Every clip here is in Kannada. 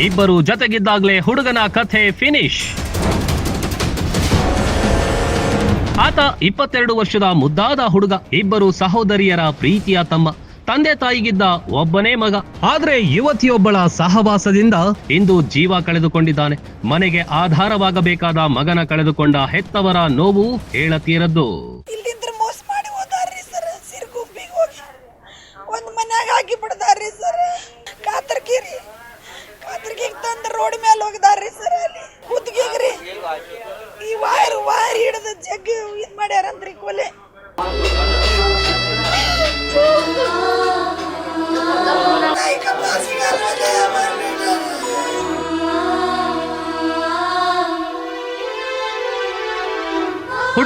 ಇಬ್ಬರು ಜೊತೆಗಿದ್ದಾಗ್ಲೇ ಹುಡುಗನ ಕಥೆ ಫಿನಿಶ್ ಆತ ಇಪ್ಪತ್ತೆರಡು ವರ್ಷದ ಮುದ್ದಾದ ಹುಡುಗ ಇಬ್ಬರು ಸಹೋದರಿಯರ ಪ್ರೀತಿಯ ತಮ್ಮ. ತಂದೆ ತಾಯಿಗಿದ್ದ ಒಬ್ಬನೇ ಮಗ. ಆದ್ರೆ ಯುವತಿಯೊಬ್ಬಳ ಸಹವಾಸದಿಂದ ಇಂದು ಜೀವ ಕಳೆದುಕೊಂಡಿದ್ದಾನೆ. ಮನೆಗೆ ಆಧಾರವಾಗಬೇಕಾದ ಮಗನ ಕಳೆದುಕೊಂಡ ಹೆತ್ತವರ ನೋವು ಹೇಳತೀರದ್ದು. ರೋಡ್ ಸರ್ ಅಲ್ಲಿ. ಈ ಹಿಡಿದು ಜಗ್ಗಿ ಇದ್ ಮಾಡ್ಯಾರಂತ್ರಿ ಕೊಲೆ.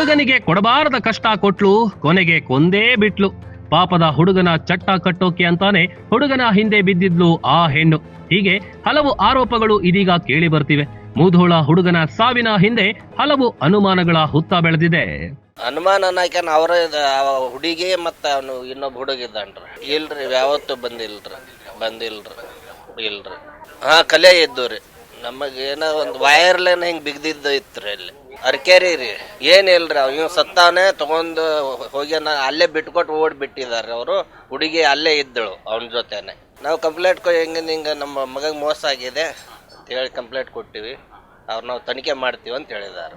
ಹುಡುಗನಿಗೆ ಕೊಡಬಾರದ ಕಷ್ಟ ಕೊಟ್ಲು, ಕೊನೆಗೆ ಕೊಂದೇ ಬಿಟ್ಲು. ಪಾಪದ ಹುಡುಗನ ಚಟ್ಟ ಕಟ್ಟೋಕೆ ಅಂತಾನೆ ಹುಡುಗನ ಹಿಂದೆ ಬಿದ್ದಿದ್ಲು ಆ ಹೆಣ್ಣು. ಹೀಗೆ ಹಲವು ಆರೋಪಗಳು ಇದೀಗ ಕೇಳಿ ಬರ್ತಿವೆ. ಮೂಧೋಳ ಹುಡುಗನ ಸಾವಿನ ಹಿಂದೆ ಹಲವು ಅನುಮಾನಗಳ ಹುತ್ತ ಬೆಳೆದಿದೆ. ಅನುಮಾನ ಅವರ ಹುಡುಗಿ ಮತ್ತ ಅವನು ಇನ್ನೊಬ್ಬ ಹುಡುಗ ಇದ್ದಾನ್ರಿ. ಇಲ್ರಿ, ಯಾವತ್ತು ಬಂದಿಲ್ರಿ ಬಂದಿಲ್ರಿ, ಇಲ್ರಿ. ಹಾ, ಕಲೆ ಇದ್ದು ರೀ ನಮಗೇನೋ ಒಂದು ವೈರ್ ಹಿಂಗ್ ಬಿಗ್ದಿದ್ದ ಇತ್ತು ರೀ ಅಲ್ಲಿ. ಅರ್ಕೇರಿ ರೀ. ಏನಿಲ್ರಿ ಇವ್ ಸತ್ತಾನೆ, ತಗೊಂಡು ಹೋಗ್ಯಾನ ಅಲ್ಲೇ ಬಿಟ್ಕೊಟ್ಟು ಓಡ್ ಬಿಟ್ಟಿದ್ದಾರೆ ಅವರು. ಹುಡುಗಿ ಅಲ್ಲೇ ಇದ್ದಳು ಅವನ ಜೊತೆನೆ. ನಾವು ಕಂಪ್ಲೇಂಟ್ ಹೆಂಗೆ ಹಿಂಗೆ ನಮ್ಮ ಮಗಗೆ ಮೋಸ ಆಗಿದೆ ಅಂತ ಹೇಳಿ ಕಂಪ್ಲೇಂಟ್ ಕೊಟ್ಟಿವಿ. ಅವ್ರು ನಾವು ತನಿಖೆ ಮಾಡ್ತೀವಿ ಅಂತ ಹೇಳಿದ್ದಾರೆ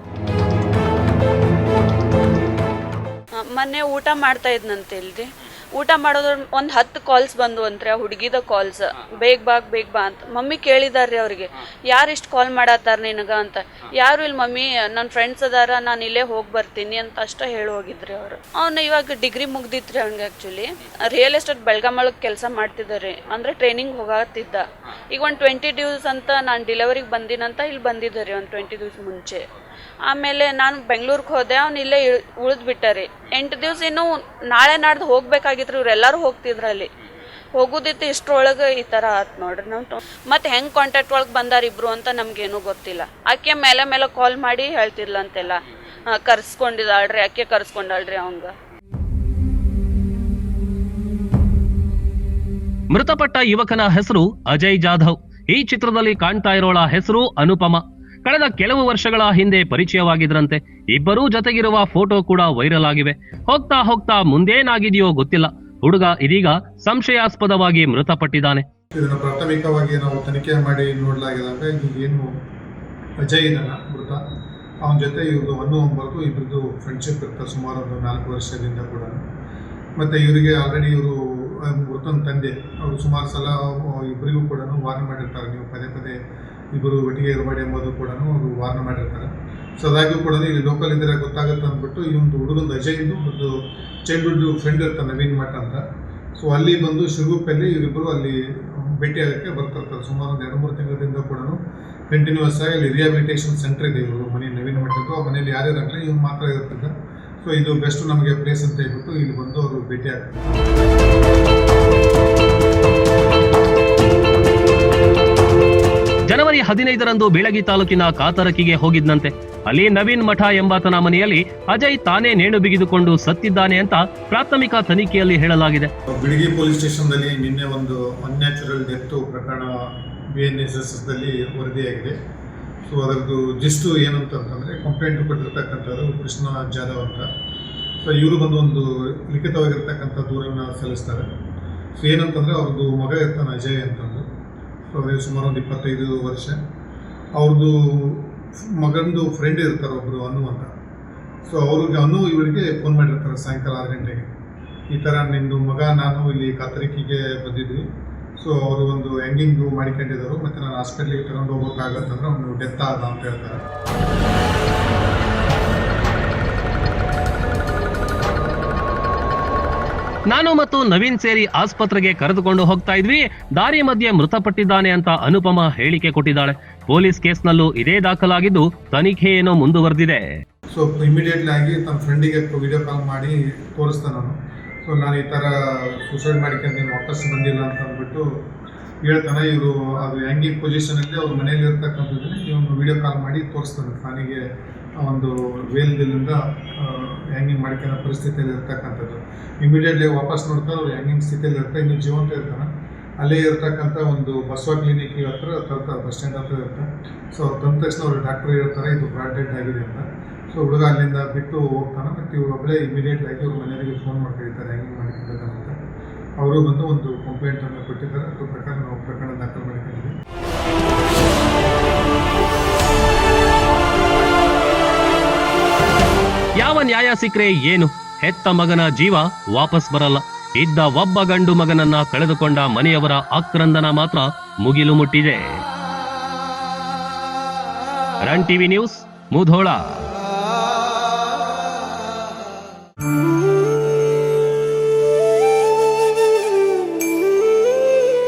ಮೊನ್ನೆ ಊಟ ಮಾಡ್ತಾ ಇದ್ನಂತೆ ಊಟ ಮಾಡೋದ್ರ ಒಂದು ಹತ್ತು ಕಾಲ್ಸ್ ಬಂದು ಅಂತ್ರಿ ಆ ಹುಡುಗಿದ ಕಾಲ್ಸ್ ಬೇಗ ಬಾ ಬೇಗ ಬಾ ಅಂತ. ಮಮ್ಮಿ ಕೇಳಿದಾರ್ರಿ ಅವ್ರಿಗೆ. ಯಾರು ಇಷ್ಟು ಕಾಲ್ ಮಾಡತ್ತಾರ ನಿನಗ ಅಂತ. ಯಾರು ಇಲ್ಲಿ ಮಮ್ಮಿ ನನ್ನ ಫ್ರೆಂಡ್ಸ್ ಅದಾರ ನಾನು ಇಲ್ಲೇ ಹೋಗಿ ಬರ್ತೀನಿ ಅಂತ ಅಷ್ಟ ಹೇಳಿ ಹೋಗಿದ್ರಿ ಅವರು. ಅವ್ನ ಇವಾಗ ಡಿಗ್ರಿ ಮುಗ್ದಿತ್ರಿ ಅವ್ನಿಗೆ ಆ್ಯಕ್ಚುಲಿ ರಿಯಲ್ ಎಸ್ಟೇಟ್ ಬೆಳಗಾಮೊಳಗೆ ಕೆಲಸ ಮಾಡ್ತಿದ್ದಾರೆ ಅಂದ್ರೆ ಟ್ರೈನಿಂಗ್ ಹೋಗತ್ತಿದ್ದ. ಈಗ ಒಂದು ಟ್ವೆಂಟಿ ಡ್ಯೂಸ್ ಅಂತ ನಾನು ಡಿಲಿವರಿಗೆ ಬಂದಿನಂತ ಇಲ್ಲಿ ಬಂದಿದ್ದೆ ರೀ ಒಂದು ಟ್ವೆಂಟಿ ಡ್ಯೂಸ್ ಮುಂಚೆ. ಆಮೇಲೆ ನಾನು ಬೆಂಗ್ಳೂರಿಗೆ ಹೋದೆ, ಅವ್ನು ಇಲ್ಲೇ ಉಳಿದು ಬಿಟ್ಟಾರಿ. ಎಂಟು ದಿವಸ ಇನ್ನು ನಾಳೆ ನಾಡ್ದು ಹೋಗ್ಬೇಕಾಗಿತ್ತು ಇವರೆಲ್ಲರೂ ಹೋಗ್ತಿದ್ರು ಅಲ್ಲಿ ಹೋಗೋದಿತ್ತು ಇಷ್ಟ್ರೊಳಗೆ ಈ ಥರ ಆತ್ ನೋಡ್ರಿ ನಾವು ಮತ್ತೆ ಹೆಂಗೆ ಕಾಂಟ್ಯಾಕ್ಟ್ ಒಳಗೆ ಬಂದಾರ ಇಬ್ರು ಅಂತ ನಮಗೇನು ಗೊತ್ತಿಲ್ಲ. ಆಕೆ ಮೇಲೆ ಮೇಲೆ ಕಾಲ್ ಮಾಡಿ ಹೇಳ್ತಿರ್ಲಂತೆಲ್ಲ ಕರ್ಸ್ಕೊಂಡಿದ್ದಾಳ್ರಿ, ಆಕೆ ಕರ್ಸ್ಕೊಂಡಾಳ್ರಿ ಅವಂಗ. ಮೃತಪಟ್ಟ ಯುವಕನ ಹೆಸರು ಅಜಯ್ ಜಾಧವ್. ಈ ಚಿತ್ರದಲ್ಲಿ ಕಾಣ್ತಾ ಇರೋಳ ಹೆಸರು ಅನುಪಮ. ಕಳೆದ ಕೆಲವು ವರ್ಷಗಳ ಹಿಂದೆ ಪರಿಚಯವಾಗಿದ್ರಂತೆ ಇಬ್ಬರೂ ಜೊತೆಗಿರುವ ಫೋಟೋ ಕೂಡ ವೈರಲ್ ಆಗಿವೆ. ಹೋಗ್ತಾ ಹೋಗ್ತಾ ಮುಂದೇನಾಗಿದೆಯೋ ಗೊತ್ತಿಲ್ಲ. ಹುಡುಗ ಇದೀಗ ಸಂಶಯಾಸ್ಪದವಾಗಿ ಮೃತಪಟ್ಟಿದ್ದಾನೆ. ಇದನ್ನು ಪ್ರಾಥಮಿಕವಾಗಿ ನಾವು ತನಿಖೆ ಮಾಡಿ ನೋಡಲಾಗಿದ್ದಾಗ ಏನು ಅಜಯ್ ಇದನ್ನ ಮೃತ. ಅವನ ಜೊತೆ ಇವ್ರದ್ದು ಒಂದು ಒಂಬತ್ತು ಇಬ್ಬರದ್ದು ಫ್ರೆಂಡ್ಶಿಪ್ ಇರ್ತದೆ ಸುಮಾರು ಒಂದು ನಾಲ್ಕು ವರ್ಷದಿಂದ ಕೂಡ. ಮತ್ತು ಇವರಿಗೆ ಆಲ್ರೆಡಿ ಇವರು ಮೃತನ ತಂದೆ. ಅವರು ಸುಮಾರು ಸಲ ಇಬ್ಬರಿಗೂ ಕೂಡ ವಾರ್ನ್ ಮಾಡಿರ್ತಾರೆ, ನೀವು ಪದೇ ಪದೇ ಇಬ್ಬರು ಒಟ್ಟಿಗೆ ಇರಬೇಡಿ ಎಂಬುದು ಕೂಡ ಅವರು ವಾರ್ನ್ ಮಾಡಿರ್ತಾರೆ. ಸೊ ಅದಾಗ್ಯೂ ಕೂಡ ಇಲ್ಲಿ ಲೋಕಲ್ ಇದ್ದರೆ ಗೊತ್ತಾಗುತ್ತೆ ಅಂದ್ಬಿಟ್ಟು ಈ ಒಂದು ಹುಡುಗಂದು ಅಜಯ್ದು ಒಂದು ಚೈಲ್ಡ್ಹುಡ್ ಫ್ರೆಂಡ್ ಇರ್ತಾನೆ ನವೀನ್ ಮಠ ಅಂತ. ಸೊ ಅಲ್ಲಿ ಬಂದು ಶಿರಗುಪ್ಪಲ್ಲಿ ಇವರಿಬ್ಬರು ಅಲ್ಲಿ ಭೇಟಿಯಾಗಕ್ಕೆ ಬರ್ತಿರ್ತಾರೆ. ಸುಮಾರು ಒಂದು ಎರಡು ಮೂರು ತಿಂಗಳಿಂದ ಕೂಡ ಕಂಟಿನ್ಯೂಸ್ ಆಗಿ ಅಲ್ಲಿ ರಿಹಾಬಿಲಿಟೇಷನ್ ಸೆಂಟರ್ ಇದೆ ಇವರು ಮನೆ, ನವೀನ್ ಮಠದ್ದು. ಆ ಮನೇಲಿ ಯಾರ್ಯಾರಾಗಲಿ ಇವ್ನು ಮಾತ್ರ ಇರ್ತಿದ್ದ ಸೊ ಇದು ಬೆಸ್ಟ್ ನಮಗೆ ಪ್ಲೇಸ್ ಅಂತ ಹೇಳ್ಬಿಟ್ಟು ಇಲ್ಲಿ ಬಂದು ಅವರು ಭೇಟಿ ಹದಿನೈದರಂದು ಬೆಳಗಿ ತಾಲೂಕಿನ ಕಾತರಕಿಗೆ ಹೋಗಿದ್ದಂತೆ ಅಲ್ಲಿ ನವೀನ್ ಮಠ ಎಂಬಾತನ ಮನೆಯಲ್ಲಿ ಅಜಯ್ ತಾನೇ ನೇಣು ಬಿಗಿದುಕೊಂಡು ಸತ್ತಿದ್ದಾನೆ ಅಂತ ಪ್ರಾಥಮಿಕ ತನಿಖೆಯಲ್ಲಿ ಹೇಳಲಾಗಿದೆ. ಬಿಳಗಿ ಪೊಲೀಸ್ ಸ್ಟೇಷನ್ದಲ್ಲಿ ನಿನ್ನೆ ಒಂದು ಅನ್ಯಾಚುರಲ್ ಡೆತ್ ಪ್ರಕರಣ ಬಿ ವರದಿಯಾಗಿದೆ. ಸೊ ಅದರದ್ದು ಜಿಸ್ಟು ಏನಂತಂತಂದರೆ ಕಂಪ್ಲೇಂಟ್ ಕೊಟ್ಟಿರ್ತಕ್ಕಂಥದ್ದು ಕೃಷ್ಣ ಜಾಧವ್ ಅಂತ. ಸೊ ಇವರು ಬಂದು ಒಂದು ಲಿಖಿತವಾಗಿರ್ತಕ್ಕಂಥ ದೂರನ್ನು ಸಲ್ಲಿಸ್ತಾರೆ. ಸೊ ಏನಂತಂದರೆ ಅವ್ರದ್ದು ಮಗ ಇರ್ತಾನೆ ಅಜಯ್ ಅಂತಂದು. ಸೊ ಅವರಿಗೆ ಸುಮಾರು ಒಂದು ಇಪ್ಪತ್ತೈದು ವರ್ಷ. ಅವ್ರದ್ದು ಮಗಂದು ಫ್ರೆಂಡ್ ಇರ್ತಾರೆ ಒಬ್ಬರು ಅನು ಅಂತ. ಸೊ ಅವ್ರಿಗೆ ಅನು ಇವರಿಗೆ ಫೋನ್ ಮಾಡಿರ್ತಾರೆ ಸಾಯಂಕಾಲ ಆರು ಗಂಟೆಗೆ. ಈ ಥರ ನಿಮ್ಮದು ಮಗ ನಾನು ಇಲ್ಲಿ ಕತ್ತರಿಕೆಗೆ ಬಂದಿದ್ವಿ. ಸೊ ಅವರು ಒಂದು ಹ್ಯಾಂಗಿಂಗು ಮಾಡಿಕೊಂಡಿದ್ದರು. ಮತ್ತು ನಾನು ಹಾಸ್ಪಿಟ್ಲಿಗೆ ತಗೊಂಡು ಹೋಗೋಕ್ಕಾಗತ್ತಂದ್ರೆ ಅವನು ಡೆತ್ ಆದ ಅಂತ ಹೇಳ್ತಾರೆ. ನಾನು ಮತ್ತು ನವೀನ್ ಸೇರಿ ಆಸ್ಪತ್ರೆಗೆ ಕರೆದುಕೊಂಡು ಹೋಗ್ತಾ ಇದ್ವಿ. ದಾರಿ ಮಧ್ಯೆ ಮೃತಪಟ್ಟಿದ್ದಾನೆ ಅಂತ ಅನುಪಮ ಹೇಳಿಕೆ ಕೊಟ್ಟಿದ್ದಾಳೆ. ಪೊಲೀಸ್ ಕೇಸ್ನಲ್ಲೂ ಇದೇ ದಾಖಲಾಗಿದ್ದು ತನಿಖೆ ಏನೋ ಮುಂದುವರೆದಿದೆ. ಸೊ ಇಮಿಡಿಯೇಟ್ಲಿ ಆಗಿ ತಮ್ಮ ಫ್ರೆಂಡಿಗೆ ವಿಡಿಯೋ ಕಾಲ್ ಮಾಡಿ ತೋರಿಸ್ತಾ ನಾನು. ಸೊ ನಾನು ಈ ಥರ ಸೂಸೈಡ್ ಮಾಡ್ಕೊಂಡು ವಾಪಸ್ ಬಂದಿಲ್ಲ ಅಂತ ಅಂದ್ಬಿಟ್ಟು ಹೇಳ್ತಾನೆ. ಇವರು ಅದು ಹ್ಯಾಂಗಿಂಗ್ ಪೊಸಿಷನಲ್ಲಿ ಅವ್ರ ಮನೇಲಿ ಇರ್ತಕ್ಕಂಥದ್ದನ್ನ ಇವನು ವಿಡಿಯೋ ಕಾಲ್ ಮಾಡಿ ತೋರಿಸ್ತಾನೆ. ಫಾನಿಗೆ ಒಂದು ವೇಲ್ದಿಂದ ಹ್ಯಾಂಗಿಂಗ್ ಮಾಡ್ಕೊಳ್ಳೋ ಪರಿಸ್ಥಿತಿಯಲ್ಲಿ ಇರ್ತಕ್ಕಂಥದ್ದು. ಇಮಿಡಿಯೇಟ್ಲಿ ವಾಪಸ್ ನೋಡ್ತಾ ಅವ್ರು ಹ್ಯಾಂಗಿಂಗ್ ಸ್ಥಿತಿಯಲ್ಲಿ ಇರ್ತಾರೆ ಇನ್ನು ಜೀವಂತ ಇರ್ತಾನೆ. ಅಲ್ಲೇ ಇರ್ತಕ್ಕಂಥ ಒಂದು ಬಸವ ಕ್ಲಿನಿಕ್ ಹತ್ರ ತರ್ತಾರೆ ಬಸ್ ಸ್ಟ್ಯಾಂಡ್ ಹತ್ರ ಇರುತ್ತೆ. ಸೊ ಅವ್ರು ತಂದ ತಕ್ಷಣ ಅವರು ಡಾಕ್ಟ್ರ್ ಹೇಳ್ತಾರೆ, ಇದು ಬ್ರಾಡ್ ಡೆಡ್ ಆಗಿದೆ ಅಂತ. ಸೊ ಹುಡುಗ ಅಲ್ಲಿಂದ ಬಿಟ್ಟು ಹೋಗ್ತಾನೆ, ಮತ್ತು ಇವ್ರು ಒಬ್ಬಳೇ ಇಮಿಡಿಯೇಟ್ ಆಗಿ ಅವ್ರ ಮನೆಯವರಿಗೆ ಫೋನ್ ಮಾಡ್ಕೊಳ್ತಾರೆ ಹ್ಯಾಂಗಿಂಗ್ ಮಾಡಿಕೊಂಡಿದ್ದಾರೆ ಅಂತ. ಅವರು ಬಂದು ಒಂದು ಕಂಪ್ಲೇಂಟನ್ನು ಕೊಟ್ಟಿದ್ದಾರೆ. ಅದ್ರ ಪ್ರಕಾರ ನಾವು ಪ್ರಕರಣ ದಾಖಲು ಮಾಡಿಕೊಂಡಿದ್ದೀವಿ. ನ್ಯಾಯ ಸಿಕ್ರೆ ಏನು? ಹೆತ್ತ ಮಗನ ಜೀವ ವಾಪಸ್ ಬರಲ್ಲ. ಇದ್ದ ಒಬ್ಬ ಗಂಡು ಮಗನನ್ನ ಕಳೆದುಕೊಂಡ ಮನೆಯವರ ಆಕ್ರಂದನ ಮಾತ್ರ ಮುಗಿಲು ಮುಟ್ಟಿದೆ. Run TV news, Mudhol.